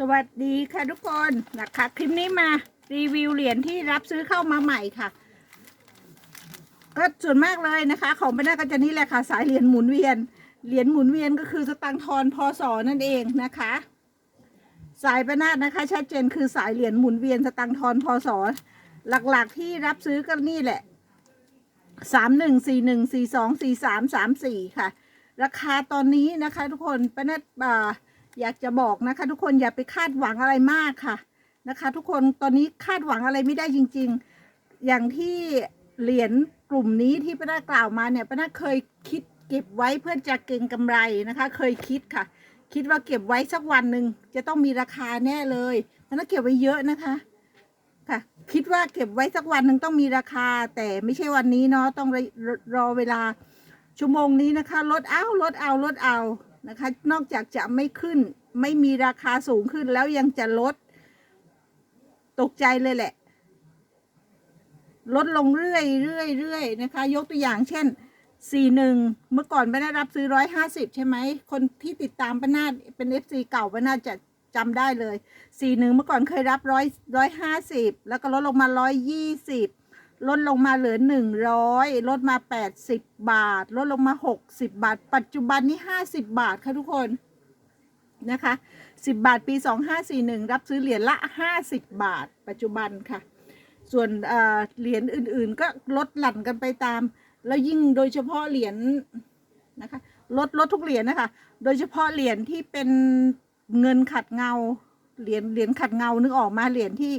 สวัสดีค่ะทุกคนนะคะคลิปนี้มารีวิวเหรียญที่รับซื้อเข้ามาใหม่ค่ะ ก็ส่วนมากเลยนะคะ ของเป็นหน้าก็จะนี่แหละค่ะ สายเหรียญหมุนเวียนเหรียญหมุนเวียนก็คือสตังค์ทอนพศนั่นเองนะคะ สายประนาดนะคะ ชัดเจนคือสายเหรียญหมุนเวียนสตังค์ทอนพศหลักๆที่รับซื้อก็นี่แหละสามหนึ่งสี่หนึ่งสี่สองสี่สามสามสี่ค่ะ ราคาตอนนี้นะคะ ทุกคนประนัดอ่า อยากจะบอกนะคะ ทุกคนอย่าไปคาดหวังอะไรมากค่ะนะคะ ทุกคนตอนนี้คาดหวังอะไรไม่ได้จริง ๆ อย่างที่เหรียญกลุ่มนี้ที่ป้านากล่าวมาเนี่ยป้านาเคยคิดเก็บไว้เพื่อจะเก็งกำไรนะคะ เคยคิดค่ะ คิดว่าเก็บไว้สักวันหนึ่งจะต้องมีราคาแน่เลยป้านาเก็บไว้เยอะนะคะค่ะ คิดว่าเก็บไว้สักวันหนึ่งต้องมีราคา แต่ไม่ใช่วันนี้เนาะต้องรรรอเวลาชั่วโมงนี้นะคะลดเอาลดเอาลดเอา นะคะ นอกจากจะไม่ขึ้น ไม่มีราคาสูงขึ้นแล้วยังจะลด ตกใจเลยแหละ ลดลงเรื่อยเรื่อยเรื่อยนะคะ ยกตัวอย่างเช่นสี่หนึ่งเมื่อก่อนป้านาดรับซื้อร้อยห้าสิบใช่ไหม คนที่ติดตามป้านาดเป็นเอฟซีเก่าป้านาดจะจำได้เลยสี่หนึ่งเมื่อก่อนเคยรับร้อยร้อยห้าสิบแล้วก็ลดลงมาร้อยยี่สิบ ลดลงมาเหลือหนึ่งร้อยลดมาแปดสิบบาท ลดลงมาหกสิบบาท ปัจจุบันนี้ห้าสิบบาทค่ะทุกคนนะคะสิบบาทปีสองห้าสี่หนึ่งรับซื้อเหรียญละห้าสิบบาท ปัจจุบันค่ะ ส่วนเอ่อเหรียญอื่นๆ ก็ลดหลั่นกันไปตาม แล้วยิ่งโดยเฉพาะเหรียญนะคะลดลดทุกเหรียญนะคะ โดยเฉพาะเหรียญที่เป็นเงินขัดเงา เหรียญเหรียญขัดเงานึกออกมาเหรียญที่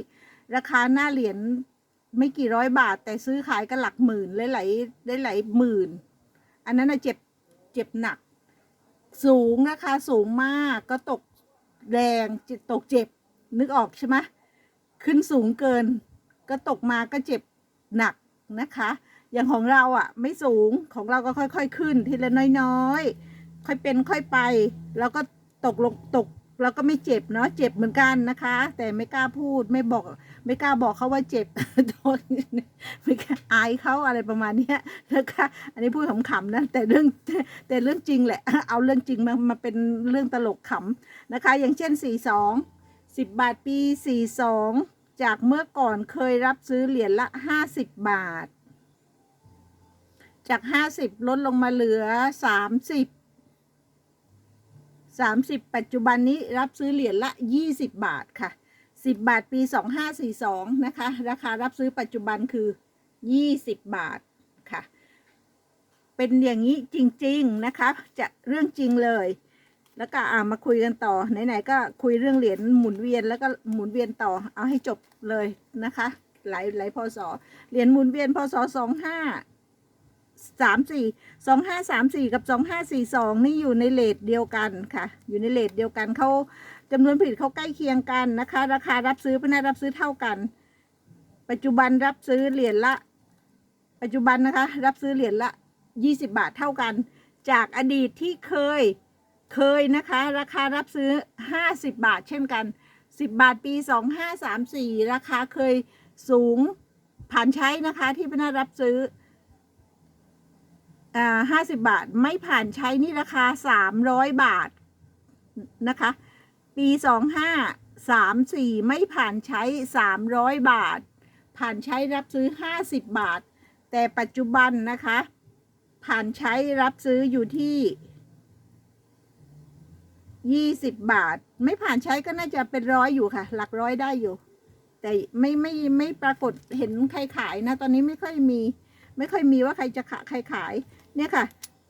ราคาหน้าเหรียญ ไม่กี่ร้อยบาท แต่ซื้อขายกันหลักหมื่นหลายๆหลายหมื่น อันนั้นนะเจ็บเจ็บหนัก สูงราคาสูงมากก็ตกแรงจิตตกเจ็บนึกออกใช่ไหมขึ้นสูงเกิน ก็ตกมาก็เจ็บหนักนะคะ อย่างของเราอะ ไม่สูงของเราก็ค่อย ๆ ขึ้นทีละน้อยๆค่อยเป็นค่อยไป แล้วก็ตกลงตกแล้วก็ไม่เจ็บเนาะเจ็บเหมือนกันนะคะ แต่ไม่กล้าพูดไม่บอก ไม่กล้าบอกเขาว่าเจ็บโดนไม่กล้าอายเขาอะไรประมาณเนี้ยนะคะอันนี้พูดขำๆนะแต่เรื่องแต่เรื่องจริงแหละ เอาเรื่องจริงมามาเป็นเรื่องตลกขำนะคะ อย่างเช่น 42 10 บาทปี 42 จากเมื่อก่อนเคยรับซื้อเหรียญละ 50 บาท จาก 50 ลดลงมาเหลือ 30 30 ปัจจุบันนี้รับซื้อเหรียญละ 20 บาทค่ะ 10 บาทปี 2542 นะคะ ราคารับซื้อปัจจุบันคือ 20 บาทค่ะ เป็นอย่างนี้จริงๆนะคะ จะเรื่องจริงเลย แล้วก็อ่ามาคุยกันต่อ ไหนๆก็คุยเรื่องเหรียญหมุนเวียนแล้วก็หมุนเวียนต่อ เอาให้จบเลยนะคะ หลายหลายพศ เหรียญหมุนเวียนพศ 25 สามสี่สองห้าสามสี่กับสองห้าสี่สองนี่อยู่ในเลทเดียวกันค่ะ อยู่ในเลทเดียวกันเขาจำนวนผลิตเขาใกล้เคียงกันนะคะ ราคารับซื้อพนักรับซื้อเท่ากัน ปัจจุบันรับซื้อเหรียญละ ปัจจุบันนะคะ รับซื้อเหรียญละยี่สิบาทเท่ากัน จากอดีตที่เคยเคยนะคะ ราคารับซื้อห้าสิบบาท เช่นกันสิบบาทปีสองห้าสามสี่ราคาเคยสูงผ่านใช้นะคะที่พนักรับซื้อ ห้าสิบบาท ไม่ผ่านใช้นี่ราคาสามร้อยบาทนะคะ ปีสองห้าสามสี่ไม่ผ่านใช้สามร้อยบาท ผ่านใช้รับซื้อห้าสิบบาท แต่ปัจจุบันนะคะ ผ่านใช้รับซื้ออยู่ที่ยี่สิบบาท ไม่ผ่านใช้ก็น่าจะเป็นร้อยอยู่ค่ะ หลักร้อยได้อยู่ แต่ไม่ไม่ไม่ปรากฏเห็นใครขายนะ ตอนนี้ไม่ค่อยมี ไม่ค่อยมีว่าใครจะขาใครขาย เนี่ยค่ะ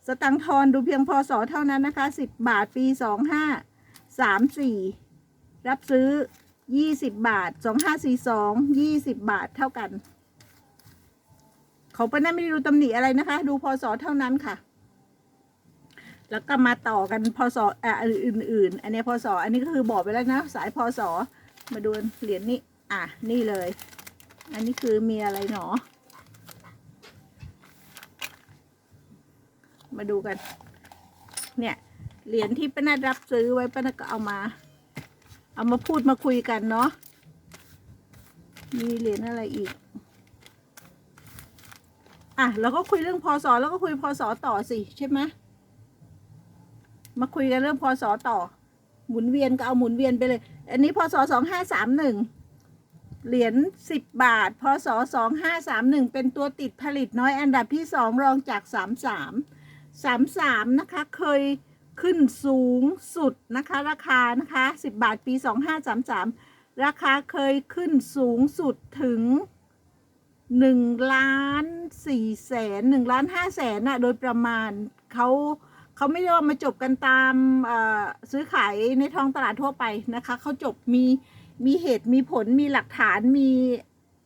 สตังทอนดูเพียงพศเท่านั้นนะคะสิบบาทปีสองห้าสามสี่รับซื้อยี่สิบบาทสองห้าสี่สองยี่สิบบาทเท่ากันเขาปนั่นไม่ได้ดูตำหนิอะไรนะคะ ดูพศเท่านั้นค่ะ แล้วก็มาต่อกันพศอะอื่น ๆ อันนี้พศอันนี้ก็คือบอกไปแล้วนะ สายพศมาดูเหรียญนี้ อะ นี่เลย อันนี้คือมีอะไรหนอ มาดูกัน เนี่ย เหรียญที่ป้านาดรับซื้อไว้ป้านาดก็เอามา เอามาพูดมาคุยกันเนาะ มีเหรียญอะไรอีก อะเราก็คุยเรื่องพศแล้วก็คุยพศต่อสิใช่ไหมมาคุยกันเรื่องพศต่อ หมุนเวียนก็เอาหมุนเวียนไปเลย อันนี้พศสองห้าสามหนึ่งเหรียญสิบบาท พศสองห้าสามหนึ่งเป็นตัวติดผลิตน้อยอันดับที่สองรองจากสามสาม สามสามนะคะ เคยขึ้นสูงสุดนะคะ ราคานะคะสิบบาทปีสองห้าสามสามราคาเคยขึ้นสูงสุดถึงหนึ่งล้านสี่แสนหนึ่งล้านห้าแสนน่ะโดยประมาณเขาเขาไม่ได้ว่ามาจบกันตามซื้อขายในท้องตลาดทั่วไปนะคะเขาจบมีมีเหตุมีผลมีหลักฐานมี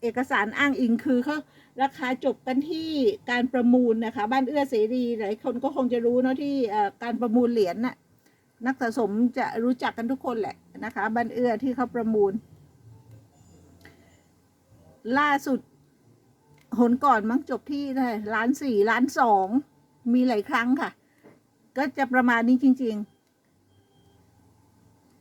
เอกสารอ้างอิงคือเขา ราคาจบกันที่การประมูลนะคะ บ้านเอื้อเสรีหลายคนก็คงจะรู้เนาะที่การประมูลเหรียญน่ะนักสะสมจะรู้จักกันทุกคนแหละนะคะ บ้านเอื้อที่เขาประมูล ล่าสุดหนก่อนมั้งจบที่ร้านสี่ล้านสองมีหลายครั้งค่ะ ก็จะประมาณนี้จริง ๆ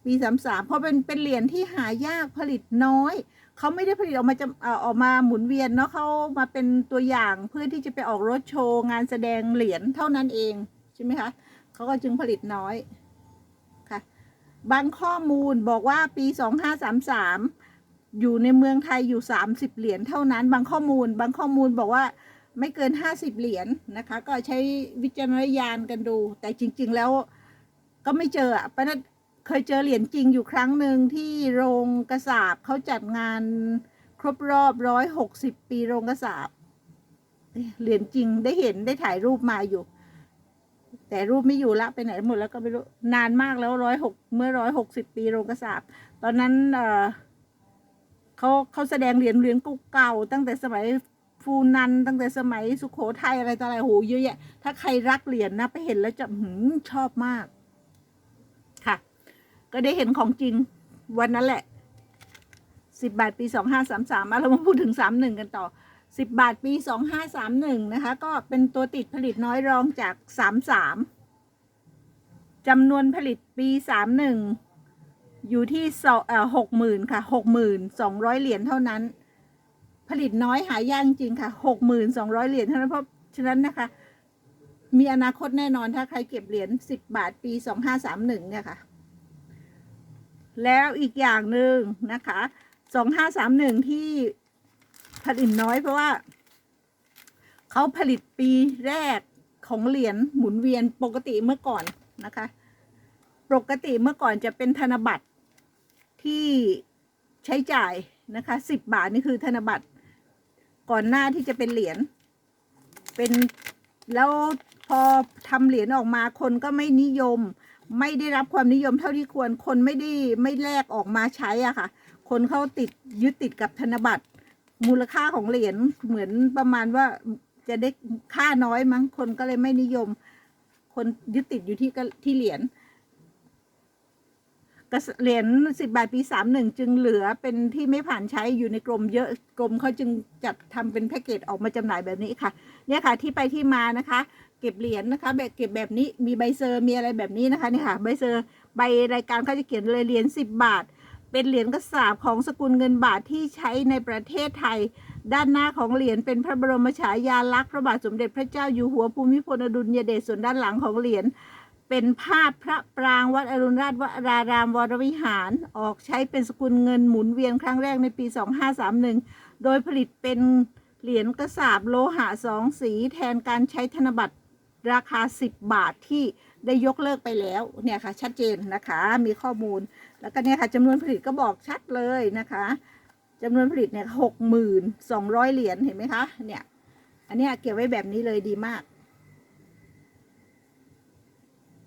ปีสามสามเพราะเป็นเป็นเหรียญที่หายากผลิตน้อย เขาไม่ได้ผลิตออกมาจะเออออกมาหมุนเวียนเนาะเขามาเป็นตัวอย่างเพื่อที่จะไปออกรถโชว์งานแสดงเหรียญเท่านั้นเองใช่ไหมคะเขาก็จึงผลิตน้อยค่ะบางข้อมูลบอกว่าปีสองห้าสามสามอยู่ในเมืองไทยอยู่สามสิบเหรียญเท่านั้น บางข้อมูล บางข้อมูลบอกว่าไม่เกินห้าสิบเหรียญนะคะ ก็ใช้วิจารณญาณกันดู แต่จริง ๆ แล้วก็ไม่เจออะปะนัด เคยเจอเหรียญจริงอยู่ครั้งหนึ่งที่โรงกระสาบเขาจัดงานครบรอบร้อยหกสิบปีโรงกระสาบเหรียญจริงได้เห็นได้ถ่ายรูปมาอยู่ แต่รูปไม่อยู่ละไปไหนหมดแล้วก็ไม่รู้นานมากแล้วร้อยหกเมื่อร้อยหกสิบปีโรงกระสาบตอนนั้นเออเขาเขาแสดงเหรียญเหรียญเก่าตั้งแต่สมัยฟูนันตั้งแต่สมัยสุโขทัยอะไรต่ออะไรโหเยอะแยะ ถ้าใครรักเหรียญนะไปเห็นแล้วจะหืมชอบมาก ก็ได้เห็นของจริงวันนั้นแหละสิบบาทปีสองห้าสามสามเรามาพูดถึงสามหนึ่งกันต่อสิบบาทปีสองห้าสามหนึ่งนะคะ ก็เป็นตัวติดผลิตน้อยรองจากสามสามจำนวนผลิตปีสามหนึ่งอยู่ที่สองหกหมื่นค่ะหกหมื่นสองร้อยเหรียญเท่านั้น ผลิตน้อยหายากจริงค่ะหกหมื่นสองร้อยเหรียญเท่านั้นเพราะฉะนั้นนะคะ มีอนาคตแน่นอนถ้าใครเก็บเหรียญสิบบาทปีสองห้าสามหนึ่งเนี่ยค่ะ แล้วอีกอย่างหนึ่งนะคะสองห้าสามหนึ่งที่ผลิตน้อยเพราะว่าเขาผลิตปีแรกของเหรียญหมุนเวียนปกติเมื่อก่อนนะคะ ปกติเมื่อก่อนจะเป็นธนบัตรที่ใช้จ่ายนะคะสิบบาทนี่คือธนบัตรก่อนหน้าที่จะเป็นเหรียญเป็นแล้วพอทำเหรียญออกมาคนก็ไม่นิยม ไม่ได้รับความนิยมเท่าที่ควร คนไม่ได้ไม่แลกออกมาใช้อะค่ะ คนเขาติดยึดติดกับธนบัตร มูลค่าของเหรียญเหมือนประมาณว่าจะได้ค่าน้อยมั้งคนก็เลยไม่นิยม คนยึดติดอยู่ที่ที่เหรียญ กระเหรียญสิบาทปีสามหนึ่งจึงเหลือเป็นที่ไม่ผ่านใช้อยู่ในกรมเยอะกรมเขาจึงจัดทำเป็นแพ็กเกจออกมาจำหน่ายแบบนี้ค่ะ เนี่ยค่ะที่ไปที่มานะคะ เก็บเหรียญนะคะแบบเก็บแบบนี้มีใบเซอร์มีอะไรแบบนี้นะคะนี่ค่ะใบเซอร์ใบรายการเขาจะเขียนเลยเหรียญสิบบาท เป็นเหรียญกระสาบของสกุลเงินบาทที่ใช้ในประเทศไทย ด้านหน้าของเหรียญเป็นพระบรมฉายาลักษณ์พระบาทสมเด็จพระเจ้าอยู่หัวภูมิพลอดุลยเดชส่วนด้านหลังของเหรียญ เป็นภาพพระปรางวัดอรุณราชวรารามวรวิหาร ออกใช้เป็นสกุลเงินหมุนเวียนครั้งแรกในปี 2531 โดยผลิตเป็นเหรียญกระสาบโลหะสองสีแทนการใช้ธนบัตรราคา 10 บาทที่ได้ยกเลิกไปแล้วเนี่ยค่ะชัดเจนนะคะมีข้อมูล แล้วก็เนี่ยค่ะจำนวนผลิตก็บอกชัดเลยนะคะจำนวนผลิตเนี่ยหกหมื่นสองร้อยเหรียญเห็นไหมคะเนี่ยอันนี้เก็บไว้แบบนี้เลยดีมาก